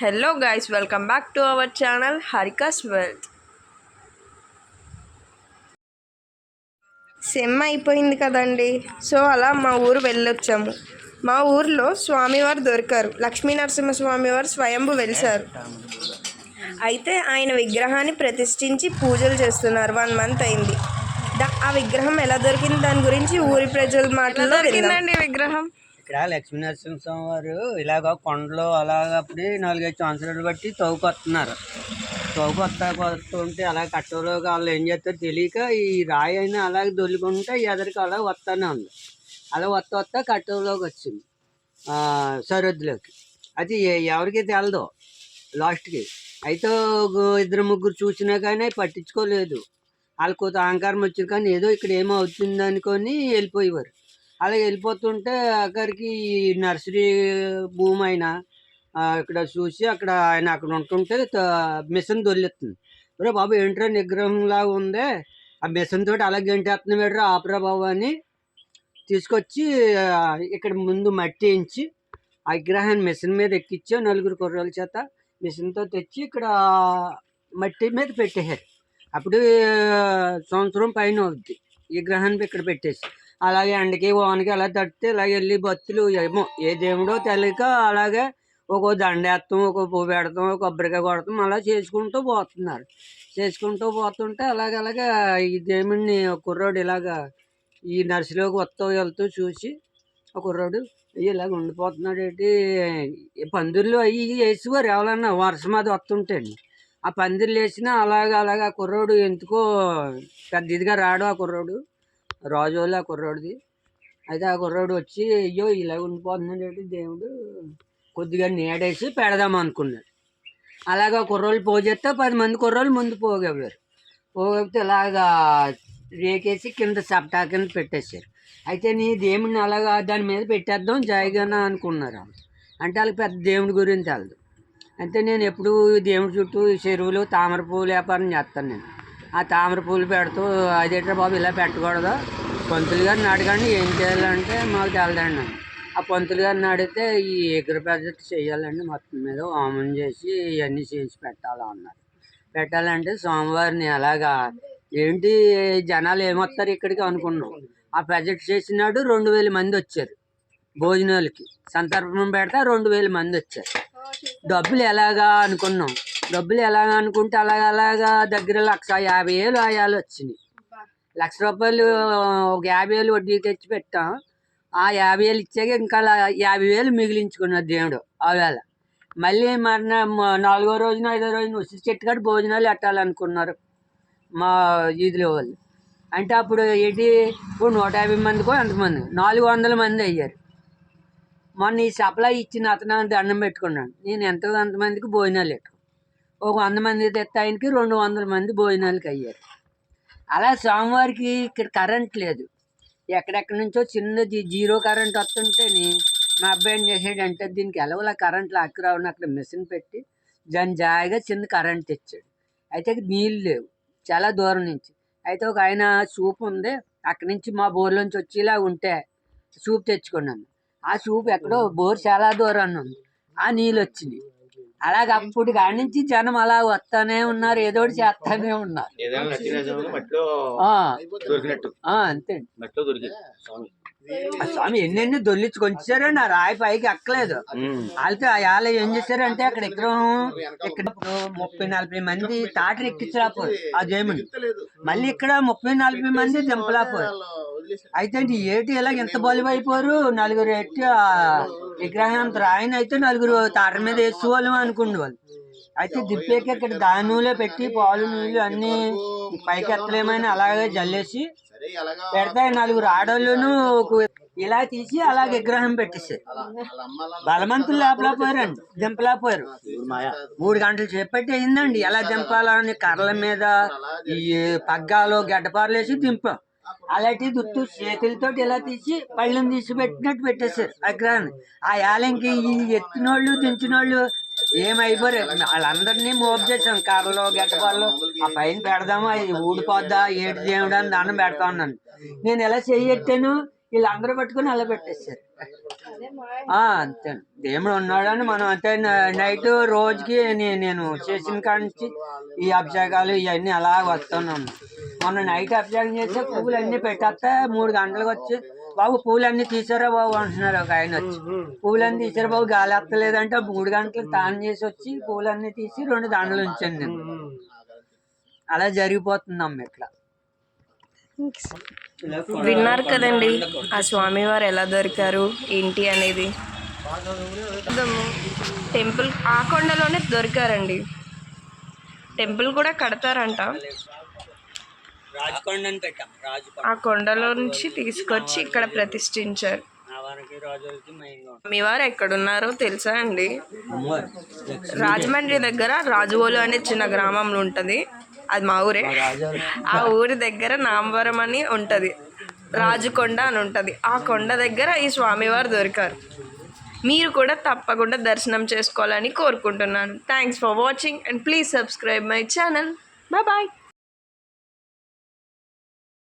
Hello guys welcome back to our channel Harika's wealth sem అయిపోయింది కదండి. So అలా మా ఊరు వెళ్ళొచ్చాము. మా ఊర్లో స్వామివారు దొరికారు. లక్ష్మీ నరసింహస్వామివారు స్వయంభు వెలిసారు అయితే ఆయన విగ్రహాన్ని ప్రతిష్ఠించి పూజలు చేస్తున్నారు. వన్ మంత్ అయింది. ఆ విగ్రహం ఎలా దొరికింది? దాని గురించి ఊరి ప్రజల మాటల్లో. విగ్రహం? ఇక్కడ లక్ష్మీ నరసింహస్వామి వారు ఇలాగ కొండలో అలాగప్పుడు నాలుగైదు సంవత్సరాలు బట్టి తవ్వుకొస్తున్నారు తవ్వుకొస్తా వస్తుంటే అలా కట్టలో వాళ్ళు ఏం చేస్తారో తెలియక ఈ రాయి అయినా అలాగే దొల్లుకుంటే ఎదరికి అలా వస్తానే ఉంది. అలా వస్తా వస్తా కట్టలోకి వచ్చింది సరిహద్దులోకి. అది ఎవరికి తెలదు లాస్ట్కి. అయితే ఇద్దరు ముగ్గురు చూసినా కానీ పట్టించుకోలేదు. వాళ్ళు కొంత అహంకారం వచ్చింది కానీ ఏదో ఇక్కడ ఏమో అవుతుంది అనుకొని వెళ్ళిపోయేవారు. అలా వెళ్ళిపోతుంటే అక్కడికి ఈ నర్సరీ భూమి అయినా ఇక్కడ చూసి అక్కడ ఆయన అక్కడ ఉంటుంటే మిషన్ దొల్లెత్తుంది రే బాబు ఏంట్రా నిగ్రహంలాగా ఉందే? ఆ మిషన్ తోటి అలా గంటేస్తున్నాం ఏంట్రా? ఆపరా బాబు అని తీసుకొచ్చి ఇక్కడ ముందు మట్టి వేయించి ఆ విగ్రహాన్ని మిషన్ మీద ఎక్కించి నలుగురు కుర్రోళ్ళ చేత మిషన్తో తెచ్చి ఇక్కడ మట్టి మీద పెట్టేశారు. అప్పుడు సంవత్సరం పైన అవుద్ది. విగ్రహాన్ని ఇక్కడ పెట్టేసి. అలాగే ఎండకి ఓనకి అలా తట్టితే ఇలాగ వెళ్ళి భక్తులు ఏమో ఏ దేవుడో తెలియక అలాగే ఒక్కో దండేస్తాం ఒక పువ్వు పెడతాం ఒక కొబ్బరికాయ కొడతాం అలా చేసుకుంటూ పోతున్నారు. చేసుకుంటూ పోతుంటే అలాగలాగా ఈ దేవుడిని ఒక కుర్రోడు ఇలాగా ఈ నర్సులోకి వస్తూ వెళ్తూ చూసి ఒక కుర్రోడు ఇలాగ ఉండిపోతున్నాడు ఏంటి? పందిర్లు అవి ఇవి వేసేవారు ఎవరన్నా వర్షం అది వస్తుంటే ఆ పందిర్లు వేసినా అలాగ అలాగ ఆ కుర్రోడు ఎందుకో పెద్ద ఇదిగా రాడు ఆ కుర్రోడు. రాజోళ్ళు ఆ కుర్రోడిది. అయితే ఆ కుర్రోడు వచ్చి అయ్యో ఇలా ఉండిపోతున్నాడు దేవుడు కొద్దిగా నీడేసి పెడదాం అనుకున్నాడు. అలాగా కుర్రోళ్ళు పోజేస్తే పది మంది కుర్రోళ్ళు ముందు పోగేవారు. పోగితే ఇలాగా రేకేసి కింద సప్టా కింద పెట్టేశారు. అయితే నీ దేవుడిని అలాగా దాని మీద పెట్టేద్దాం జాయిగానే అనుకున్నారు వాళ్ళు. అంటే వాళ్ళకి పెద్ద దేవుడి గురించి తెలదు. అయితే నేను ఎప్పుడు దేవుడి చుట్టూ చెరువులు తామర పువ్వులు వ్యాపారం చేస్తాను నేను. ఆ తామర పూలు పెడుతూ అదేంట్రా బాబు ఇలా పెట్టకూడదు. పంతులు గారిని అడగండి ఏం చేయాలంటే మాకు తెలదండి. ఆ పంతులు గారిని అడిగితే ఈ ఎగురు పెద్దటి చేయాలండి మొత్తం మీద హోమం చేసి ఇవన్నీ చేసి పెట్టాలన్నారు పెట్టాలంటే సోమవారిని అలాగా ఏంటి జనాలు ఏమొస్తారు ఇక్కడికి? అనుకున్నాం. ఆ ప్రాజెక్ట్ చేసినాడు రెండు వేల మంది వచ్చారు భోజనాలకి. సంతర్పణం పెడితే రెండు వేల మంది వచ్చారు. డబ్బులు ఎలాగా అనుకున్నాం. డబ్బులు ఎలాగా అనుకుంటే అలాగ అలాగా దగ్గర లక్ష యాభై వేలు ఆయాలు వచ్చినాయి. లక్ష రూపాయలు ఒక యాభై వేలు వడ్డీ తెచ్చి పెట్టాం. ఆ యాభై వేలు ఇచ్చాక ఇంకా యాభై వేలు మిగిలించుకున్నాడు దేవుడు ఆ వేళ. మళ్ళీ మరణ నాలుగో రోజున ఐదో రోజున ఉసిరి చెట్టు కాడ భోజనాలు పెట్టాలనుకున్నారు మా వీధిలో వాళ్ళు. అంటే అప్పుడు ఏంటి ఇప్పుడు నూట యాభై మందికో ఎంతమంది నాలుగు వందల మంది అయ్యారు. మొన్న ఈ సప్లై ఇచ్చిన అతను దండం పెట్టుకున్నాను నేను ఎంతో అంతమందికి భోజనాలు పెట్టు ఒక వంద మంది తెస్తే ఆయనకి రెండు వందల మంది భోజనాలకి అయ్యారు. అలా స్వామివారికి ఇక్కడ కరెంట్ లేదు. ఎక్కడెక్కడి నుంచో చిన్నది జీరో కరెంట్ వస్తుంటేని మా అబ్బాయి ఏం చేసాడంటే దీనికి ఎలవలా కరెంట్ లాక్కురావని అక్కడ మిషన్ పెట్టి దాని జాయిగా చిన్న కరెంట్ తెచ్చాడు. అయితే నీళ్ళు లేవు. చాలా దూరం నుంచి. అయితే ఒక ఆయన సూప్ ఉంది. అక్కడి నుంచి మా బోర్లోంచి వచ్చేలా ఉంటే సూప్ తెచ్చుకున్నాను. ఆ సూప్ ఎక్కడో బోర్ చాలా దూరాన్ని ఉంది. ఆ నీళ్ళు వచ్చినాయి. అలాగ అప్పుడు కాడి నుంచి జనం అలా వస్తానే ఉన్నారు ఏదో ఒకటి చేస్తానే ఉన్నారు. అంతే స్వామి ఆ స్వామి ఎన్నెన్ని దొల్లించుకొచ్చారండి ఆ రాయి పైకి ఎక్కలేదు. వాళ్ళతో వాళ్ళు ఏం చేశారంటే అక్కడ విగ్రహం ఇక్కడ ముప్పై నలభై మంది తాటలు ఎక్కించలేకపోరు ఆ జయముని మళ్ళీ ఇక్కడ ముప్పై నలభై మంది దింపలేకపోరు అయితే ఈ ఏటి ఇలా ఎంత బలువు అయిపోరు నలుగురు ఎట్టి ఆ విగ్రహం అంత రాయిని అయితే నలుగురు తాట మీద వేసుకోవాలి అనుకుండే వాళ్ళు. అయితే దిప్పేకి ఇక్కడ దానులో పెట్టి పాలు నీళ్ళు అన్ని పైకి ఎత్తలేమని అలాగే జల్లేసి పెడితే నలుగురు ఆడోళ్ళను ఒక- ఇలా తీసి అలా విగ్రహం పెట్టేశారు. బలవంతులు లేపలేకపోయారండి దింపలేకపోయారు. మూడు గంటలు చేపట్టి అయిందండి. ఎలా దింపాలని కర్రల మీద ఈ పగ్గాలు గడ్డపారలు వేసి దింపాం. అలాంటి దుత్తు చేతులతో ఇలా తీసి పళ్ళని తీసి పెట్టినట్టు పెట్టేశారు విగ్రహాన్ని. ఆ యాలంకి ఈ ఎత్తినోళ్ళు దించినోళ్ళు ఏమైపోరు. వాళ్ళందరినీ మోపు చేసాం కర్రలు గడ్డపారలు. ఆ పైన పెడదామా? ఇది ఊడిపోద్దా? ఏడు దేవుడు అని దండం పెడతా ఉన్నాను నేను ఎలా చెయ్యెట్టాను వీళ్ళందరూ పట్టుకొని అలా పెట్టేశారు. ఆ, అంతే. దేవుడు ఉన్నాడని మనం అంతే. నైట్ రోజుకి నేను చేసిన కాడ ఈ అభిషేకాలు ఇవన్నీ అలా వస్తున్నాను మొన్న నైట్ అభిషేకం చేస్తే పువ్వులు అన్ని పెట్టేస్తే మూడు గంటలకు వచ్చి బాబు పూలన్నీ తీసారా బాబు? అంటున్నారు ఒక ఆయన వచ్చి. పూలన్నీ తీసారా బాబు? గాలి ఎత్తలేదంటే మూడు గంటలకు తాను చేసి వచ్చి పూలన్నీ తీసి రెండు దండలు ఉంచాను నేను. అలా జరిగిపోతుందమ్మ ఇట్లా. విన్నారు కదండి ఆ స్వామివారు ఎలా దొరికారు ఏంటి అనేది. టెంపుల్ ఆ కొండలోనే దొరికారండి. టెంపుల్ కూడా కడతారంట. ఆ కొండలో నుంచి తీసుకొచ్చి ఇక్కడ ప్రతిష్ఠించారు. మెయిన్గా స్వామివారు ఎక్కడున్నారో తెలుసా అండి? రాజమండ్రి దగ్గర రాజువోలు అనే చిన్న గ్రామంలో ఉంటుంది. అది మా ఊరే. ఆ ఊరి దగ్గర నామవరం అని ఉంటుంది. రాజుకొండ అని ఉంటుంది. ఆ కొండ దగ్గర ఈ స్వామివారు దొరికారు. మీరు కూడా తప్పకుండా దర్శనం చేసుకోవాలని కోరుకుంటున్నాను. Thanks for watching and please subscribe my channel bye bye